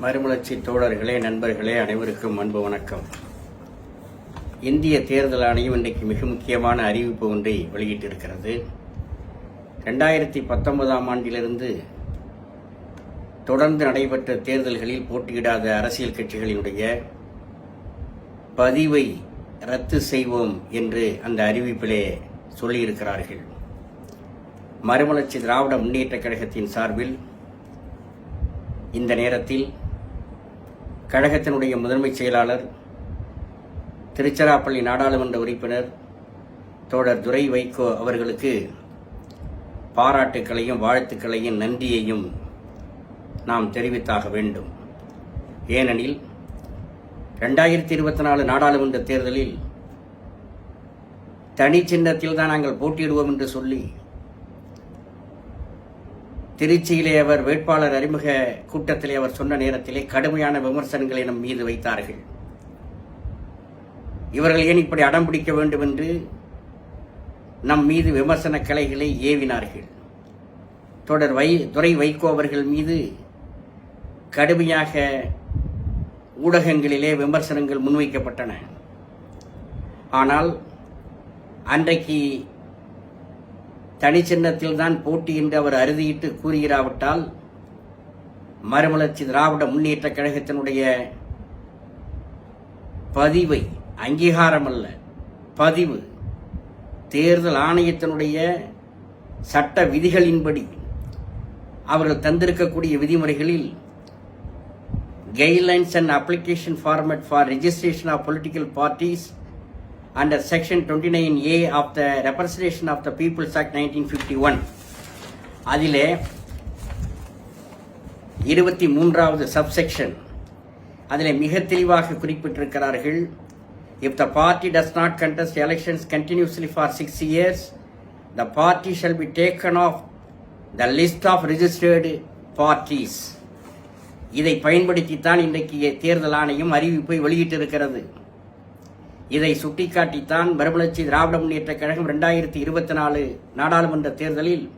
மறுமலர்ச்சி தோழர்களே நண்பர்களே அனைவருக்கும் அன்பு வணக்கம். இந்திய தேர்தல் ஆணையம் இன்றைக்கு மிக முக்கியமான அறிவிப்பு ஒன்றை வெளியிட்டிருக்கிறது. ரெண்டாயிரத்தி பத்தொன்பதாம் ஆண்டிலிருந்து தொடர்ந்து நடைபெற்ற தேர்தல்களில் போட்டியிடாத அரசியல் கட்சிகளினுடைய பதிவை ரத்து செய்வோம் என்று அந்த அறிவிப்பிலே சொல்லியிருக்கிறார்கள். மறுமலர்ச்சி திராவிட முன்னேற்றக் கழகத்தின் சார்பில் இந்த நேரத்தில் கழகத்தினுடைய முதன்மைச் செயலாளர் திருச்சிராப்பள்ளி நாடாளுமன்ற உறுப்பினர் தோழர் துரை வைகோ அவர்களுக்கு பாராட்டுக்களையும் வாழ்த்துக்களையும் நன்றியையும் நாம் தெரிவித்தாக வேண்டும். ஏனெனில் ரெண்டாயிரத்தி இருபத்தி நாலு நாடாளுமன்ற தேர்தலில் தனி சின்னத்தில் தான் நாங்கள் போட்டியிடுவோம் என்று சொல்லி திருச்சியிலே அவர் வேட்பாளர் அறிமுக கூட்டத்திலே அவர் சொன்ன நேரத்திலே கடுமையான விமர்சனங்களை நம் மீது வைத்தார்கள். இவர்கள் ஏன் இப்படி அடம் பிடிக்க வேண்டும் என்று நம் மீது விமர்சன கலைகளை ஏவினார்கள். தொடர் வை துறை வைகோ அவர்கள் மீது கடுமையாக ஊடகங்களிலே விமர்சனங்கள் முன்வைக்கப்பட்டன. ஆனால் அன்றைக்கு தனிச்சின்னத்தில் தான் போட்டி என்று அவர் அறுதியிட்டு கூறுகிறாவிட்டால் மறுமலர்ச்சி திராவிட முன்னேற்ற கழகத்தினுடைய பதிவை அங்கீகாரம் அல்ல பதிவு தேர்தல் ஆணையத்தினுடைய சட்ட விதிகளின்படி அவர்கள் தந்திருக்கக்கூடிய விதிமுறைகளில் guidelines and application format for registration of political parties under section 29A of the Representation of the People's Act 1951 அதிலே இருபத்தி மூன்றாவது சப்செக்ஷன் அதில் மிக தெளிவாக குறிப்பிட்டிருக்கிறார்கள் if the party does not contest elections continuously for six years the party shall be taken off the list of registered parties இதை பயன்படுத்தித்தான் இன்றைக்கு தேர்தல் ஆணையம் அறிவிப்பை வெளியிட்டிருக்கிறது. இதை சுட்டிக்காட்டித்தான் மறுமலர்ச்சி திராவிட முன்னேற்ற கழகம் ரெண்டாயிரத்தி இருபத்தி நாலு நாடாளுமன்ற தேர்தலில்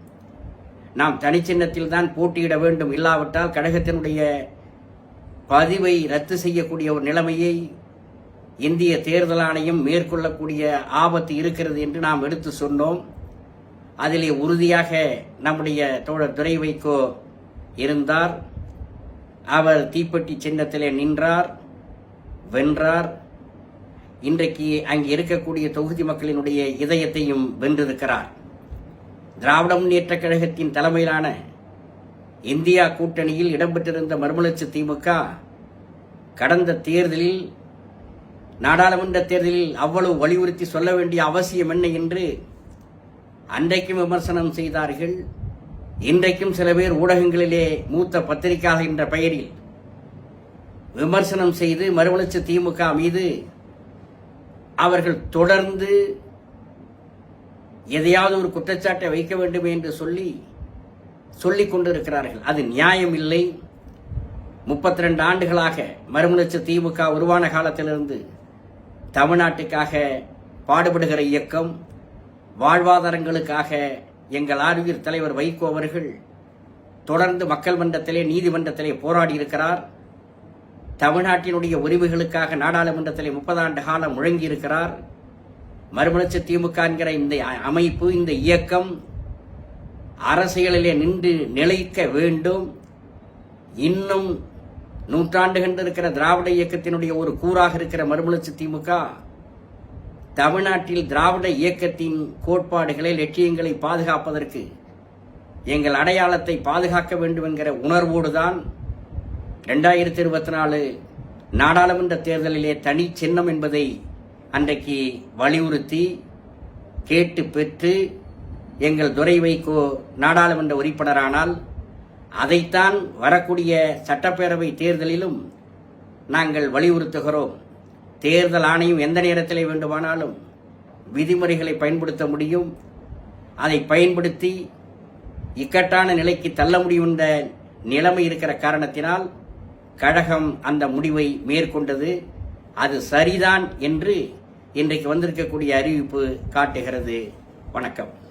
நாம் தனிச்சின்னத்தில் தான் போட்டியிட வேண்டும் இல்லாவிட்டால் கழகத்தினுடைய பதிவை ரத்து செய்யக்கூடிய ஒரு நிலைமையை இந்திய தேர்தல் ஆணையம் மேற்கொள்ளக்கூடிய ஆபத்து இருக்கிறது என்று நாம் எடுத்து சொன்னோம். அதிலே உறுதியாக நம்முடைய தோழர் துரை வைகோ இருந்தார். அவர் தீப்பெட்டி சின்னத்திலே நின்றார் வென்றார். இன்றைக்கு அங்கே இருக்கக்கூடிய தொகுதி மக்களினுடைய இதயத்தையும் வென்றிருக்கிறார். திராவிட முன்னேற்ற கழகத்தின் தலைமையிலான இந்தியா கூட்டணியில் இடம்பெற்றிருந்த மறுமலர்ச்சி திமுக கடந்த தேர்தலில் நாடாளுமன்ற தேர்தலில் அவ்வளவு வலியுறுத்தி சொல்ல வேண்டிய அவசியம் என்ன என்று அன்றைக்கும் விமர்சனம் செய்தார்கள். இன்றைக்கும் சில பேர் ஊடகங்களிலே மூத்த பத்திரிகையாளர் என்ற பெயரில் விமர்சனம் செய்து மறுமலர்ச்சி திமுக மீது அவர்கள் தொடர்ந்து எதையாவது ஒரு குற்றச்சாட்டை வைக்க வேண்டும் என்று சொல்லி சொல்லிக் கொண்டிருக்கிறார்கள். அது நியாயம் இல்லை. முப்பத்தி ரெண்டு ஆண்டுகளாக மறுமலர்ச்சி திமுக உருவான காலத்திலிருந்து தமிழ்நாட்டுக்காக பாடுபடுகிற இயக்கம் வாழ்வாதாரங்களுக்காக எங்கள் ஆர்வீர் தலைவர் வைகோ அவர்கள் தொடர்ந்து மக்கள் மன்றத்திலே நீதிமன்றத்திலே போராடி இருக்கிறார். தமிழ்நாட்டினுடைய உரிமைகளுக்காக நாடாளுமன்றத்தில் முப்பது ஆண்டு காலம் முழங்கியிருக்கிறார். மறுமலர்ச்சி திமுக என்கிற இந்த அமைப்பு இந்த இயக்கம் அரசியலிலே நின்று நிலைக்க வேண்டும். இன்னும் நூற்றாண்டுகள் இருக்கிற திராவிட இயக்கத்தினுடைய ஒரு கூறாக இருக்கிற மறுமலர்ச்சி திமுக தமிழ்நாட்டில் திராவிட இயக்கத்தின் கோட்பாடுகளை லட்சியங்களை பாதுகாப்பதற்கு எங்கள் அடையாளத்தை பாதுகாக்க வேண்டும் என்கிற உணர்வோடுதான் ரெண்டாயிரத்தி இருபத்தி நாலு நாடாளுமன்ற தேர்தலிலே தனி சின்னம் என்பதை அன்றைக்கு வலியுறுத்தி கேட்டு பெற்று எங்கள் துரை வைகோ நாடாளுமன்ற உறுப்பினரானால் அதைத்தான் வரக்கூடிய சட்டப்பேரவை தேர்தலிலும் நாங்கள் வலியுறுத்துகிறோம். தேர்தல் ஆணையம் எந்த நேரத்தில் வேண்டுமானாலும் விதிமுறைகளை பயன்படுத்த முடியும். அதை பயன்படுத்தி இக்கட்டான நிலைக்கு தள்ள முடியும் என்ற நிலைமை இருக்கிற காரணத்தினால் கழகம் அந்த முடிவை மேற்கொண்டது. அது சரிதான் என்று இன்றைக்கு வந்திருக்கக்கூடிய அறிவிப்பு காட்டுகிறது. வணக்கம்.